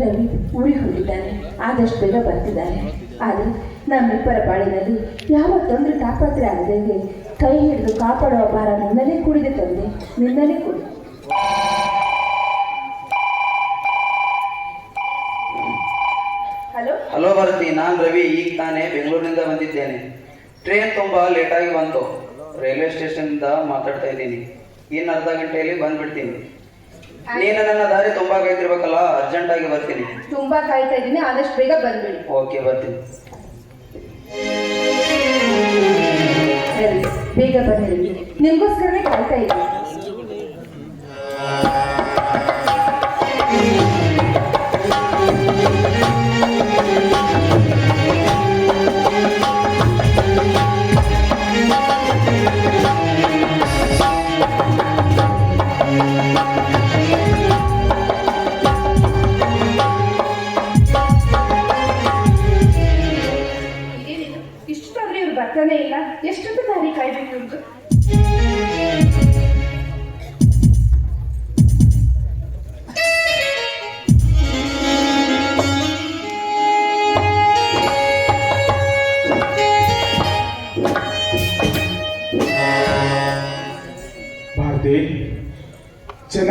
ರವಿ ಊರಿಗೆ ಹೋಗಿದ್ದಾನೆ ಆದಷ್ಟು ಬೇಗ ಬರ್ತಿದ್ದಾನೆ. ಆದರೆ ನಮ್ಮಿಬ್ಬರ ಬಾಳಿನಲ್ಲಿ ಯಾವ ತೊಂದರೆ ತಾಪತ್ರೆ ಆಗದಂಗೆ ಕೈ ಹಿಡಿದು ಕಾಪಾಡುವ ಭಾರ ನಿನ್ನಲ್ಲೇ ಕೂಡಿದೆ ತಂದೆ, ನಿನ್ನಲ್ಲೇ ಕೂಡಿ ಹಲೋ? ಹಲೋ ಭಾರತಿ, ನಾನು ರವಿ, ಈಗ ತಾನೇ ಬೆಂಗಳೂರಿನಿಂದ ಬಂದಿದ್ದೇನೆ. ಟ್ರೈನ್ ತುಂಬ ಲೇಟಾಗಿ ಬಂತು. ರೈಲ್ವೆ ಸ್ಟೇಷನ್ನಿಂದ ಮಾತಾಡ್ತಾ ಇದ್ದೀನಿ. ಇನ್ನು ಅರ್ಧ ಗಂಟೆಯಲ್ಲಿ ಬಂದ್ಬಿಡ್ತೀನಿ. ನೀನು ನನ್ನ ದಾರಿ ತುಂಬಾ ಕಾಯ್ತಿರ್ಬೇಕಲ್ಲ ಅರ್ಜೆಂಟಾಗಿ ಬರ್ತೀನಿ. ತುಂಬಾ ಕಾಯ್ತಾ ಇದ್ದೀನಿ ಆದಷ್ಟು ಬೇಗ ಬಂದ್ಬಿಡಿ ಓಕೆ ಬರ್ತೀನಿ. ಸರಿ ಬೇಗ ಬಂದಿರಿ ನಿಮಗೋಸ್ಕರನೇ ಕಾಯ್ತಾ ಇದ್ದೀನಿ.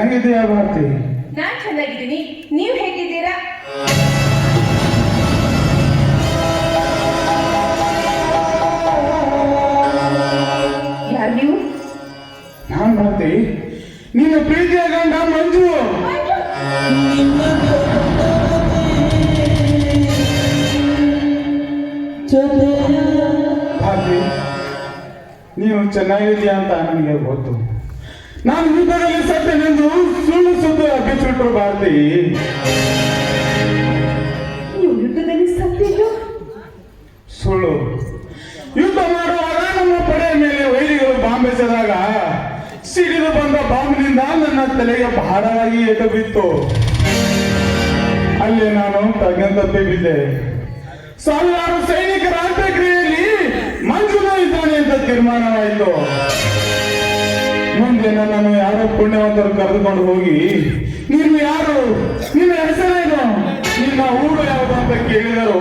ಚೆನ್ನಾಗಿದೆಯಾ ಭಾರತಿ? ನಾನ್ ಚೆನ್ನಾಗಿದ್ದೀನಿ. ನೀವು ಹೇಗಿದ್ದೀರಾ? ಯಾರು ನೀವು? ನಾನ್ ಭಾರತಿ. ನಿನ್ನ ಪ್ರೀತಿಯ ಗಂಡ ಮಂಜು. ಭಾರತಿ ನೀವು ಚೆನ್ನಾಗಿದ್ದೀಯಾ ಅಂತ ನನಗೆ ಗೊತ್ತು. ನಾನು ಯುದ್ಧದಲ್ಲಿ ಸತ್ತೇನೆಂದು ಸುಳ್ಳು ಸುದ್ದಿ ಹಬ್ಬಿಸಿಬಿಟ್ರು ಭಾರತಿ. ನೀವು ಯುದ್ಧದಲ್ಲಿ ಸುಳ್ಳು. ಯುದ್ಧ ಮಾಡುವಾಗ ನಮ್ಮ ಪಡೆಯ ಮೇಲೆ ವೈರಿಗಳು ಬಾಂಬ್ ಎಸೆದಾಗ ಸಿಡಿದು ಬಂದ ಬಾಂಬಿನಿಂದ ನನ್ನ ತಲೆಗೆ ಭಾರವಾಗಿ ಎದ್ದು ಬಿತ್ತು ಅಲ್ಲಿ ನಾನು ಪ್ರಜ್ಞೆ ತಪ್ಪಿ ಬಿದ್ದೆ ಸಾವಿರಾರು ಸೈನಿಕರ ಅಂತ್ಯಕ್ರಿಯೆಯಲ್ಲಿ ಮಂಜುನ ಇದ್ದಾನೆ ಅಂತ ತೀರ್ಮಾನವಾಯಿತು. ಮುಂದೆ ನನ್ನನ್ನು ಯಾರೋ ಪುಣ್ಯವಂತರು ಕರೆದುಕೊಂಡು ಹೋಗಿ, ನೀನು ಯಾರು? ನಿನ್ನ ಹೆಸರೇನು? ನಿನ್ನ ಊರು ಯಾವುದು ಅಂತ ಕೇಳಿದರು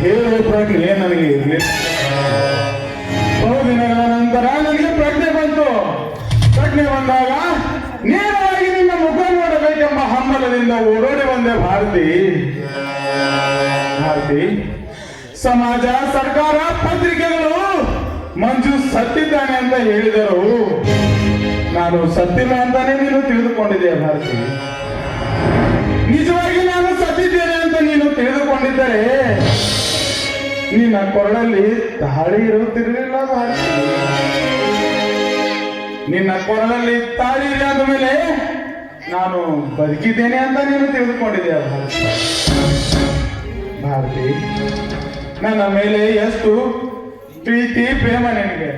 ಹೇಳುವ ಪ್ರಜ್ಞೆ ನನಗೆ ಇರಲಿಲ್ಲ ಬಹುದಿನಗಳ ನಂತರ ನನಗೆ ಪ್ರಜ್ಞೆ ಬಂತು. ಪ್ರಜ್ಞೆ ಬಂದಾಗ, ನೇರವಾಗಿ ನಿನ್ನ ಮುಖ ನೋಡಬೇಕೆಂಬ ಹಂಬಲದಿಂದ ಓಡೋಡಿ ಬಂದೆ ಭಾರತಿ. ಭಾರತಿ, ಸಮಾಜ, ಸರ್ಕಾರ, ಪತ್ರಿಕೆಗಳು ಮಂಜು ಸತ್ತಿದ್ದಾನೆ ಅಂತ ಹೇಳಿದರು. ನಾನು ಸತ್ತಿಲ್ಲ ಅಂತಾನೆ ನೀನು ತಿಳಿದುಕೊಂಡಿದೆ ಭಾರತಿ. ನಿಜವಾಗಿ ನಾನು ಸತ್ತಿದ್ದೇನೆ ಅಂತ ನೀನು ತಿಳಿದುಕೊಂಡಿದ್ದರೆ ನಿನ್ನ ಕೊರಳಲ್ಲಿ ತಾಳಿ ಇರುತ್ತಿರಲಿಲ್ಲ ಭಾರತಿ. ನಿನ್ನ ಕೊರಳಲ್ಲಿ ತಾಳಿ ಇಲ್ಲ ಮೇಲೆ ನಾನು ಬದುಕಿದ್ದೇನೆ ಅಂತ ನೀನು ತಿಳಿದುಕೊಂಡಿದೆ ಭಾರತಿ. ಭಾರತಿ, ನನ್ನ ಮೇಲೆ ಎಷ್ಟು ಪ್ರೀತಿ, ಪ್ರೇಮ ನಿನಗೆ?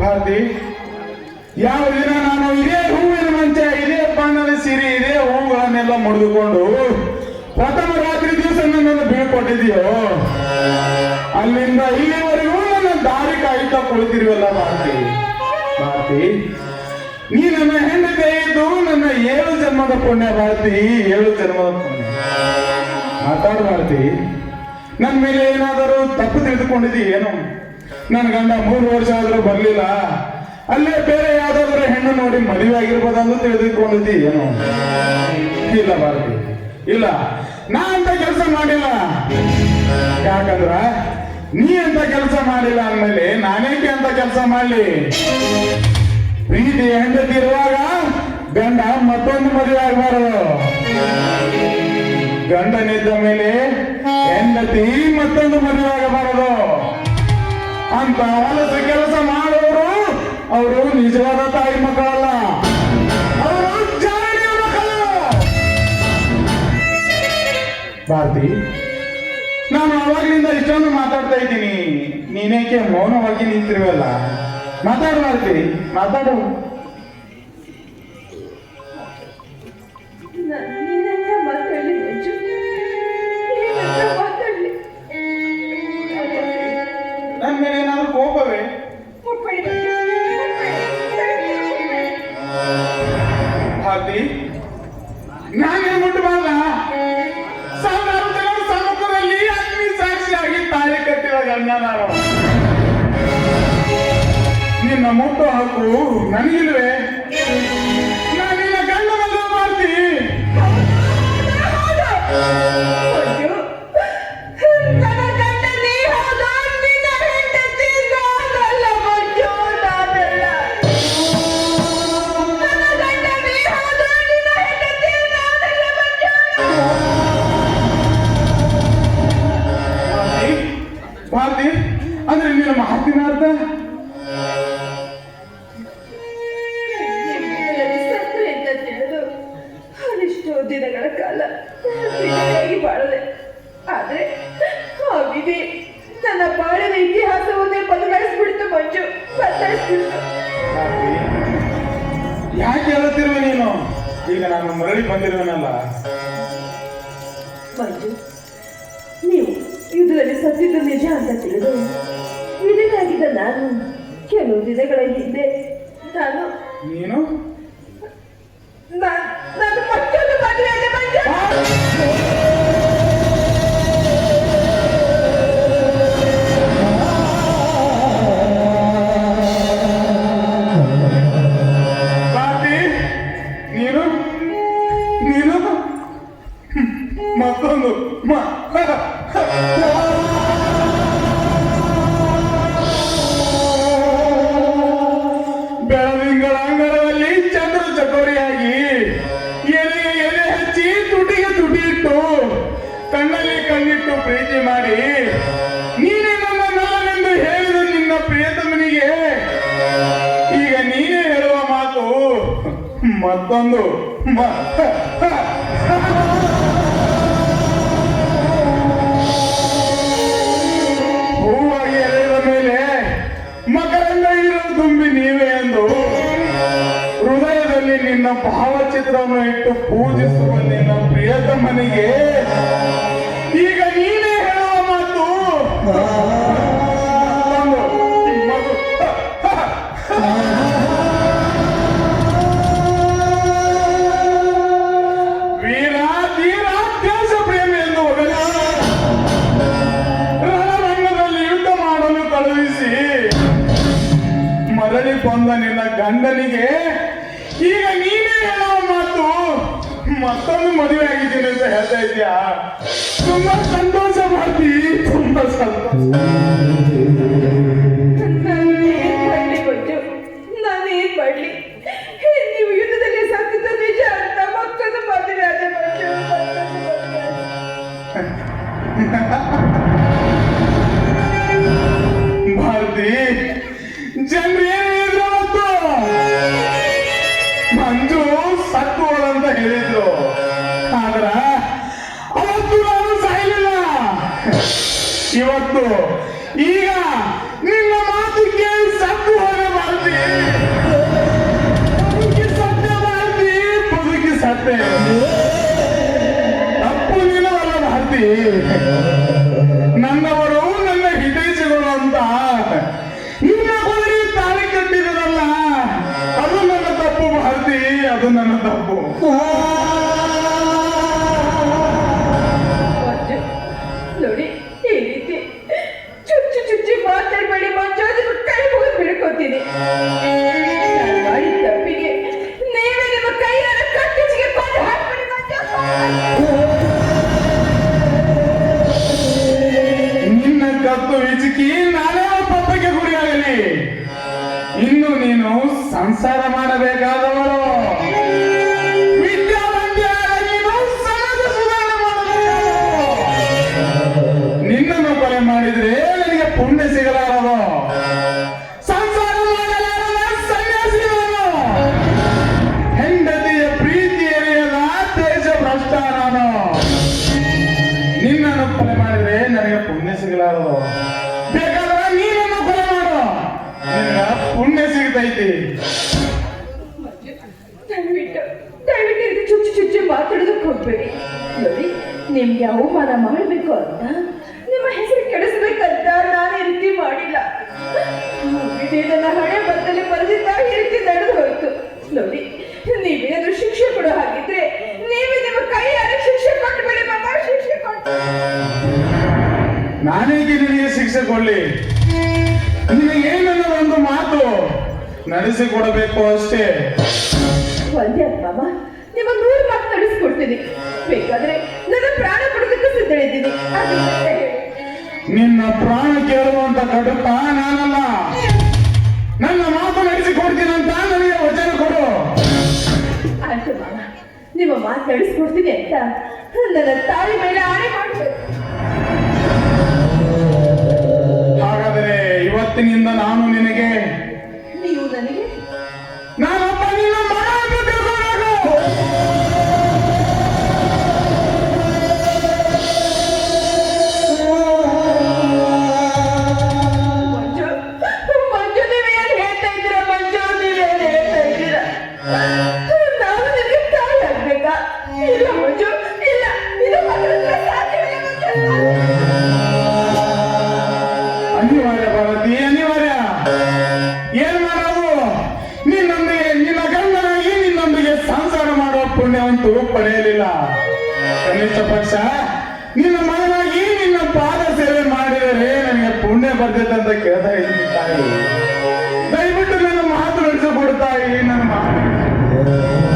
ಭಾರತಿ ಯಾವ ದಿನ ನಾನು ಇದೇ ಹೂವಿನ ಮಂಚ, ಇದೇ ಬಣ್ಣದ ಸಿರಿ, ಇದೇ ಹೂಗಳನ್ನೆಲ್ಲ ಮುಡಿದುಕೊಂಡು ಪ್ರಥಮ ರಾತ್ರಿ ದಿವಸ ನನ್ನನ್ನು ಬೀಳ್ಕೊಟ್ಟಿದೆಯೋ ಅಲ್ಲಿಂದ ಇಲ್ಲಿವರೆಗೂ ನನ್ನ ದಾರಿ ಕಾಯುತ್ತಾ ಕುಳಿತಿರುವಲ್ಲ ಭಾರತಿ. ಭಾರತಿ, ನೀ ನನ್ನ ಹೆಂಡತಿ ಇದ್ದು ನನ್ನ ಏಳು ಜನ್ಮದ ಪುಣ್ಯ ಭಾರತಿ, ಏಳು ಜನ್ಮದ ಪುಣ್ಯ. ಮಾತಾಡು ಭಾರತಿ ನನ್ನ ಮೇಲೆ ಏನಾದರೂ ತಪ್ಪು ತಿಳಿದುಕೊಂಡಿದ್ದೀ ಏನು ನನ್ನ ಗಂಡ ಮೂರು ವರ್ಷ ಆದರೂ ಬರಲಿಲ್ಲ. ಅಲ್ಲೇ ಬೇರೆ ಯಾವ್ದಾದ್ರು ಹೆಣ್ಣು ನೋಡಿ ಮದುವೆ ಆಗಿರ್ಬೋದು ತಿಳಿದುಕೊಂಡಿದ್ದಿ, ಏನು? ಇಲ್ಲ ಭಾರತಿ. ಇಲ್ಲ. ನಾ ಅಂತ ಕೆಲಸ ಮಾಡಿಲ್ಲ. ಯಾಕಂದ್ರ ನೀ ಅಂತ ಕೆಲಸ ಮಾಡಿಲ್ಲ ಅಂದ್ಮೇಲೆ ನಾನೇಕೆ ಅಂತ ಕೆಲಸ ಮಾಡ್ಲಿ? ಪ್ರೀತಿ ಹೆಂಡತಿ ಇರುವಾಗ ಗಂಡ ಮತ್ತೊಂದು ಮದುವೆ ಆಗಬಾರದು. ಗಂಡನಿದ್ದ ಮೇಲೆ ಹೆಂಡತಿ ಮತ್ತೊಂದು ಮದುವೆ ಆಗಬಾರದು. ಅಂತ ಹೊಲಸ ಕೆಲಸ ಮಾಡೋರು ಅವರು ನಿಜವಾದ ತಾಯಿ ಮಕ್ಕಳಲ್ಲ. ಅವರು ಭಾರತಿ, ನಾನು ಅವಾಗಲಿಂದ ಇಷ್ಟೊಂದು ಮಾತಾಡ್ತಾ ಇದ್ದೀನಿ. ನೀನೇಕೆ ಮೌನವಾಗಿ ನಿಂತಿರುವಲ್ಲ? ಮಾತಾಡು, ಭಾರತಿ. ಮಾತಾಡು. ನಮ್ಮ ಹಕ್ಕು ನನಗಿಲ್ವೇ? ಆದ್ರೆ ಆ ವಿಧಿ ನನ್ನ ಬಾಳಿನ ಇತಿಹಾಸವನ್ನೇ ಬದಲಾಯಿಸ್ಬಿಡ್ತು ಮಂಜು. ಬದಲಾಯಿಸ್ಬಿಡ್ತು. ಯಾಕೆ ಹೇಳುತ್ತಿರುವ ನೀನು? ಈಗ ನಾನು ಮರಳಿ ಬಂದಿರುವನಲ್ಲ ಮಂಜು ನೀವು ಯುದ್ಧದಲ್ಲಿ ಸತ್ತಿದ್ದು ನಿಜ ಅಂತ ತಿಳಿದು ವಿಧಿನಾಗಿದ್ದ ನಾನು ಕೆಲವು ದಿನಗಳ ಹಿಂದೆ ನಾನು ನೀನು? ನಾನು ಮಕ್ಕಳು ಮದುವೆಯಲ್ಲಿ ಬಂದೆ. ನಿನ್ನ ಭಾವಚಿತ್ರವನ್ನು ಇಟ್ಟು ಪೂಜಿಸುವ ನಿನ್ನ ಪ್ರಿಯತಮನಿಗೆ ಈಗ ನೀನೇ ಹೇಳುವ ಮಾತು. ವೀರ ಧೀರಾತ್ಯಾಸ ಪ್ರೇಮ ಎಂದು ರಣರಂಗದಲ್ಲಿ ಯುದ್ಧ ಮಾಡಲು ಕಳುಹಿಸಿ, ಮರಳಿ ಬಂದ ನಿನ್ನ ಗಂಡನಿಗೆ ಈಗ ನೀನೇ ಹೇಳೋ ಮಾತು, ಮತ್ತೊಂದು ಮದುವೆ ಆಗಿದ್ದೀನಿ ಅಂತ ಹೇಳ್ತಾ ಇದ್ಯಾ ತುಂಬಾ ಸಂತೋಷ ಮಾಡ್ತೀವಿ ತುಂಬಾ ಸಂತೋಷ. ನಾನೇನ್ ಮಾಡ್ಲಿ ನೀನು ಸಂಸಾರ ಮಾಡಬೇಕಾದವ ಹೋಗ್ಬೇಡಿ ನೋಡಿ ನಿಮ್ಗೆ ಅವಮಾನ ಮಾಡಬೇಕು ಅಂತ. ನಿಮ್ಮ ಹೆಸರು ಕೆಡಿಸ್ಬೇಕಂತ ನಾನು ರೀತಿ ಮಾಡಿಲ್ಲ. ನನ್ನ ಹಣೆ ಬದ್ದಲ್ಲಿ ಬರೆದಿದ್ದ ಈ ರೀತಿ ನಡೆದು ಹೋಯ್ತು. ನೋಡಿ ನೀವೇನಾದ್ರು ಶಿಕ್ಷೆ ಕೊಡೋ ಹಾಗಿದ್ರೆ ನೀವೇ ನಿಮ್ಮ ಕೈಯಾರೆ ಶಿಕ್ಷೆ ಕೊಟ್ಬಿಡಿ ಮಮ್ಮ ಶಿಕ್ಷೆ ಕೊಟ್ಟು. ನಾನೇಗೆ ನಿನಗೆ ಶಿಕ್ಷೆ ಕೊಡ್ಲಿ. ನಿನಗೇನನ್ನ ಒಂದು ಮಾತು ನಡೆಸಿಕೊಡಬೇಕು ಅಷ್ಟೇ. ಒಂದೇ ಮಾಮ ನಿಮ್ಮ ನೂರು ನಡೆಸ್ಕೊಡ್ತೀನಿ ಬೇಕಾದ್ರೆ ನನ್ನ ಪ್ರಾಣ ಕೊಡೋದಕ್ಕೂ ಮತ್ತೆ ನಿನ್ನ ಪ್ರಾಣ ಕೇಳುವಂತ ಕಡುಪ ನಾನಲ್ಲ. ನನ್ನ ಮಾತು ನಡೆಸಿಕೊಡ್ತೀನಂತ ನನಗೆ ವಚನ ಕೊಡು. ಆಯ್ತು ಮಾಮ. ನಿಮ್ಮ ಮಾತು ನಡೆಸ್ಕೊಡ್ತೀನಿ ಅಂತ ನನ್ನ ತಾಯಿ ಮೇಲೆ ಆಣೆ ಮಾಡ್ತೀನಿ ಹಾಗಾದರೆ ಇವತ್ತಿನಿಂದ ನಾನು ನಿನಗೆ ಅನಿವಾರ್ಯ ಭಾರತಿ, ಅನಿವಾರ್ಯ. ಏನ್ ಮಾಡೋದು? ನಿನ್ನೊಂದಿಗೆ ನಿನ್ನ ಗಂಡನಾಗಿ ನಿನ್ನೊಂದಿಗೆ ಸಂಸಾರ ಮಾಡುವ ಪುಣ್ಯವಂತೂ ಪಡೆಯಲಿಲ್ಲ. ಕನಿಷ್ಠ ಪಕ್ಷ, ನಿನ್ನ ಮಗನಾಗಿ ನಿನ್ನ ಪಾದ ಸೇವೆ ಮಾಡಿದರೆ ನನಗೆ ಪುಣ್ಯ ಬರ್ತೈತೆ ಅಂತ ಕೇಳ್ತಾ ಇದ್ದೀನಿ ತಾಯಿ. ದಯವಿಟ್ಟು ನನ್ನ ಮಾತು ನಡೆಸಿಕೊಡ್ತಾಯಿ ನನ್ನ ಮಾತು.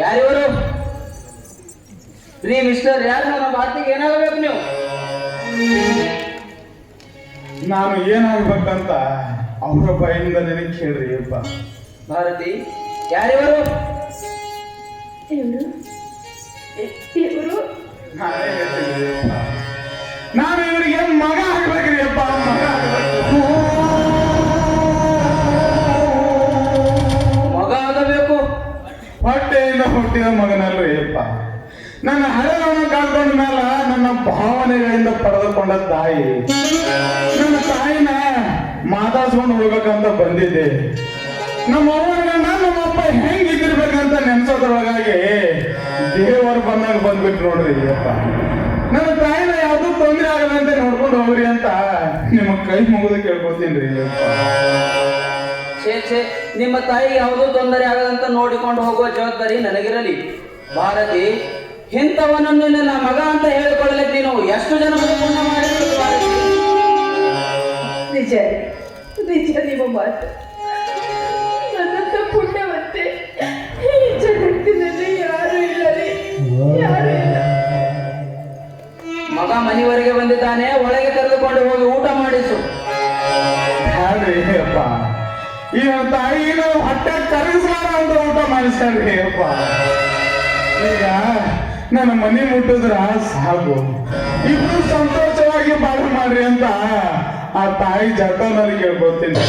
ಯಾರಿವರು? ರೀ ಮಿಸ್ಟರ್ ಯಾರು? ನಮ್ಮ ಭಾರತಿಗೆ ಏನಾಗಬೇಕು ನೀವು? ನಾನು ಏನಾಗ್ಬೇಕಂತ ಅವರ ಭಯದಿಂದ ನನಗೆ ಕೇಳ್ರಿ ಅಪ್ಪ ಭಾರತಿ ಯಾರಿವರು. ನಾನು ಇವರಿಗೆ ಮಗ ಆಗ್ಬೇಕ್ರಿ ಅಪ್ಪ ಹೊಟ್ಟೆಯಿಂದ ಹುಟ್ಟಿದ ಮಗನಲ್ರಿ ಅಪ್ಪ ನನ್ನ ಹಳೆಯವನ ಕಳ್ಕೊಂಡ ಮೇಲೆ ನನ್ನ ಭಾವನೆಗಳಿಂದ ಪಡೆದುಕೊಂಡ ತಾಯಿ. ನನ್ನ ತಾಯಿನ ಮಾತಾಡ್ಸ್ಕೊಂಡು ಹೋಗ್ಬೇಕಂತ ಬಂದಿದ್ದೆ. ನಮ್ಮ ಅವ್ವನ ನಮ್ಮ ಅಪ್ಪ ಹೆಂಗಿದ್ದಿರ್ಬೇಕಂತ ನೆನ್ಸೋದ್ರೊಳಗಾಗಿ ದೇವರು ಬಂದಾಗ ಬಂದ್ಬಿಟ್ಟು ನೋಡ್ರಿ ಅಪ್ಪ ನನ್ನ ತಾಯಿನ ಯಾವ್ದು ತೊಂದರೆ ಆಗದಂತೆ ನೋಡ್ಕೊಂಡು ಹೋಗ್ರಿ ಅಂತ ನಿಮ್ಮ ಕೈ ಮುಗಿದು ಕೇಳ್ಕೊತೀನಿ ರೀ ಛೇ ನಿಮ್ಮ ತಾಯಿ ಯಾವುದೂ ತೊಂದರೆ ಆಗದಂತ ನೋಡಿಕೊಂಡು ಹೋಗುವ ಜವಾಬ್ದಾರಿ ನನಗಿರಲಿ. ಭಾರತಿ ಇಂಥವನನ್ನು ನನ್ನ ಮಗ ಅಂತ ಹೇಳಿಕೊಳ್ಳಲಿಕ್ಕೆ ನೀನು ಎಷ್ಟು ಜನ ನಿಜ ನಿಜ ನಿಮ್ಮ ಮಾತು. ನನ್ನಂತ ಪುಣ್ಯವಂತೆ ಈ ಜಗತ್ತಿನಲ್ಲಿ ಯಾರು ಇಲ್ಲ ರೀ ಯಾರು ಇಲ್ಲ. ಮಗ ಮನೆಯವರೆಗೆ ಬಂದಿದ್ದಾನೆ ಒಳಗೆ ತಾಯಿನ ಹೊಟ್ಟೆ ಕರಗಿಸ್ಲಾರ ಅಂತ ಊಟ ಮಾಡಿಸ್ತಾರ್ರಿ ಅಪ್ಪ ಈಗ ನನ್ನ ಮನೆ ಮುಟ್ಟಿದ್ರ ಸಾಕು. ಇಬ್ರು ಸಂತೋಷವಾಗಿ ಬಾಳು ಮಾಡ್ರಿ ಅಂತ ಆ ತಾಯಿ ಜಟನಲ್ಲಿ ಕೇಳ್ಕೊತೀನಿ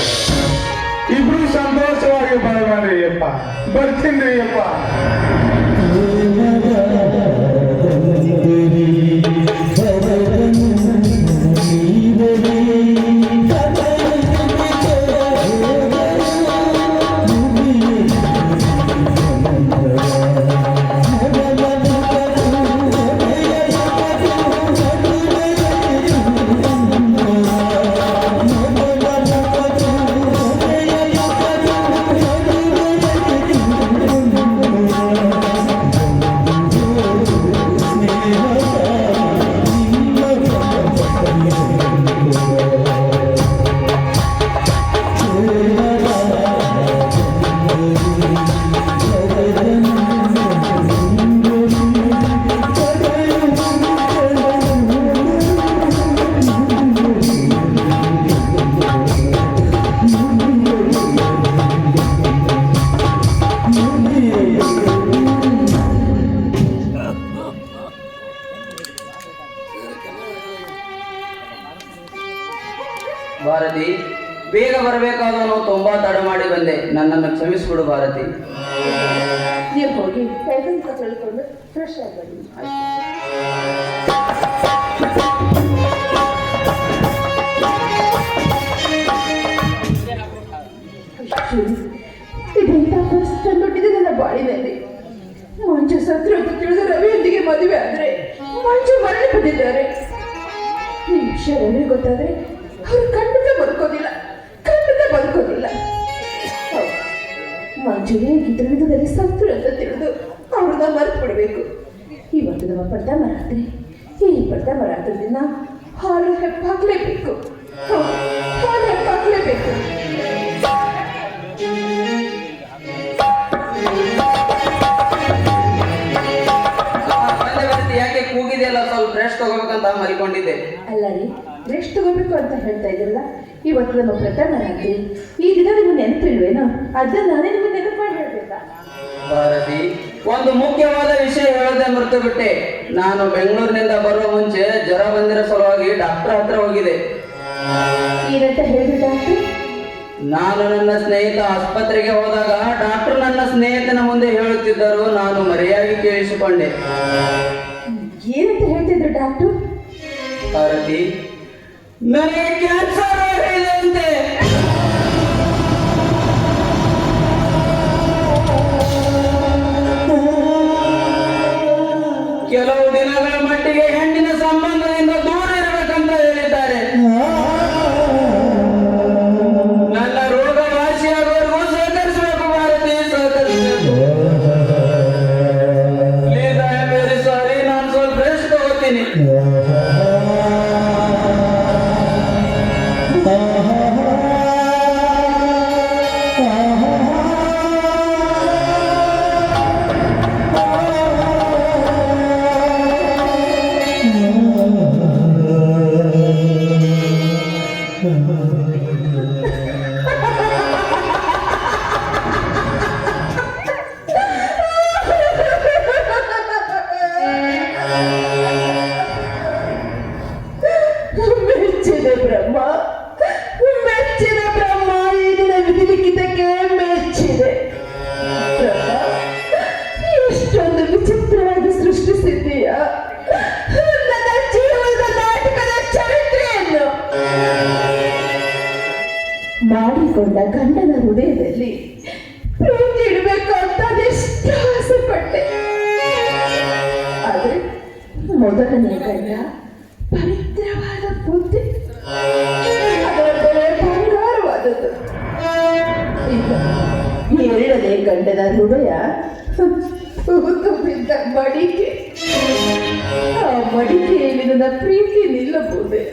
ಇಬ್ರು ಸಂತೋಷವಾಗಿ ಬಾಳು ಮಾಡ್ರಿ ಅಪ್ಪ ಬರ್ತೀನಿ ಅಪ್ಪ ರೆಸ್ಟ್ ತಗೋಬೇಕಂತ ಮಲ್ಕೊಂಡಿದ್ದೆ ಅಲ್ಲ ರೀ ರೆಸ್ಟ್ ತಗೋಬೇಕು ಅಂತ ಹೇಳ್ತಾ ಇದ್ರಲ್ಲ ಇವತ್ತು ನಮ್ಮ ಪ್ರಕರಣ ರಾತ್ರಿ ಈ ದಿನ ನಿಮ್ಗೆ ನೆನಪಿಲ್ವೇನೋ? ಅದನ್ನ ನಾನೇ ನಿಮ್ಗೆ ನೆನಪು ಮಾಡಿ ಹೇಳ್ಬೇಕಾ? ಭಾರತಿ ಒಂದು ಮುಖ್ಯವಾದ ವಿಷಯ ಹೇಳದೆ ಮರೆತು ಬಿಟ್ಟೆ. ನಾನು ಬೆಂಗಳೂರಿನಿಂದ ಬರುವ ಮುಂಚೆ ಜ್ವರ ಬಂದಿರೋ ಸಲುವಾಗಿ ಡಾಕ್ಟರ್ ಹತ್ರ ಹೋಗಿದೆ ಏನಂತ ಹೇಳಿದ್ರು ಡಾಕ್ಟರ್? ನಾನು ನನ್ನ ಸ್ನೇಹಿತ ಆಸ್ಪತ್ರೆಗೆ ಹೋದಾಗ ಡಾಕ್ಟರ್ ನನ್ನ ಸ್ನೇಹಿತನ ಮುಂದೆ ಹೇಳುತ್ತಿದ್ದರು. ನಾನು ಮರೆಯಾಗಿ ಕೇಳಿಸಿಕೊಂಡೆ. ಏನಂತ ಹೇಳ್ತಿದ್ರು ಡಾಕ್ಟರ್? ಭಾರತಿ ನನಗೆ ಕ್ಯಾನ್ಸರ್ ಅಂತೆ? ಕೆಲವು ದಿನಗಳ ಮಟ್ಟಿಗೆ ಹೆಣ್ಣಿನ ಸಂಬಂಧದಿಂದ ಗಂಡನ ಹೃದಯದಲ್ಲಿ ಪ್ರೀತಿ ಇಡಬೇಕು ಅಂತ ಅದೆಷ್ಟು ಆಸೆ ಪಟ್ಟೆ ಆದರೆ ಮೊದಲನೇ ಗಂಡ ಪವಿತ್ರವಾದ ಬುದ್ಧಿ. ಅದರ ಬೆಲೆ ಬಂಗಾರವಾದದ್ದು. ಎರಡನೇ ಗಂಡನ ಹೃದಯ ತುಂಬಿದ್ದ ಬಿದ್ದ ಮಡಿಕೆ. ಆ ಮಡಿಕೆಯಲ್ಲಿ ನನ್ನ ಪ್ರೀತಿ ನಿಲ್ಲಬಹುದೇ.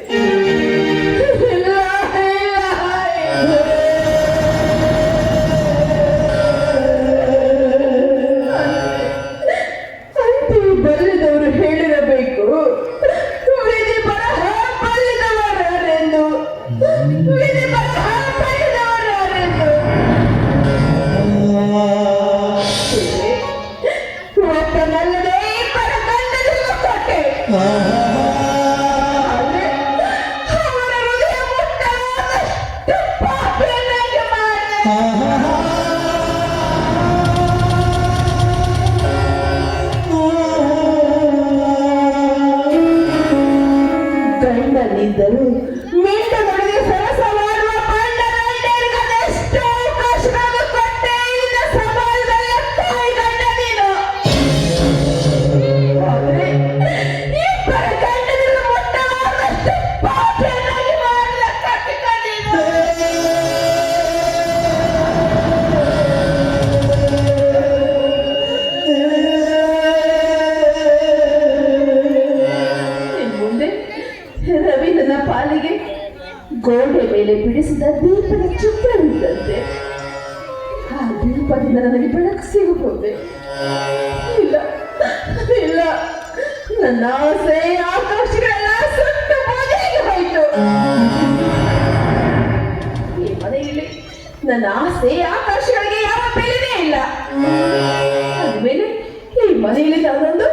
ನನ್ನ ಆಸೆ ಆಕಾಶಗಳಿಗೆ ಯಾವ ಬೆಲೆನೇ ಇಲ್ಲ. ಈ ಮನೆಯಲ್ಲಿ ನಾನೊಂದು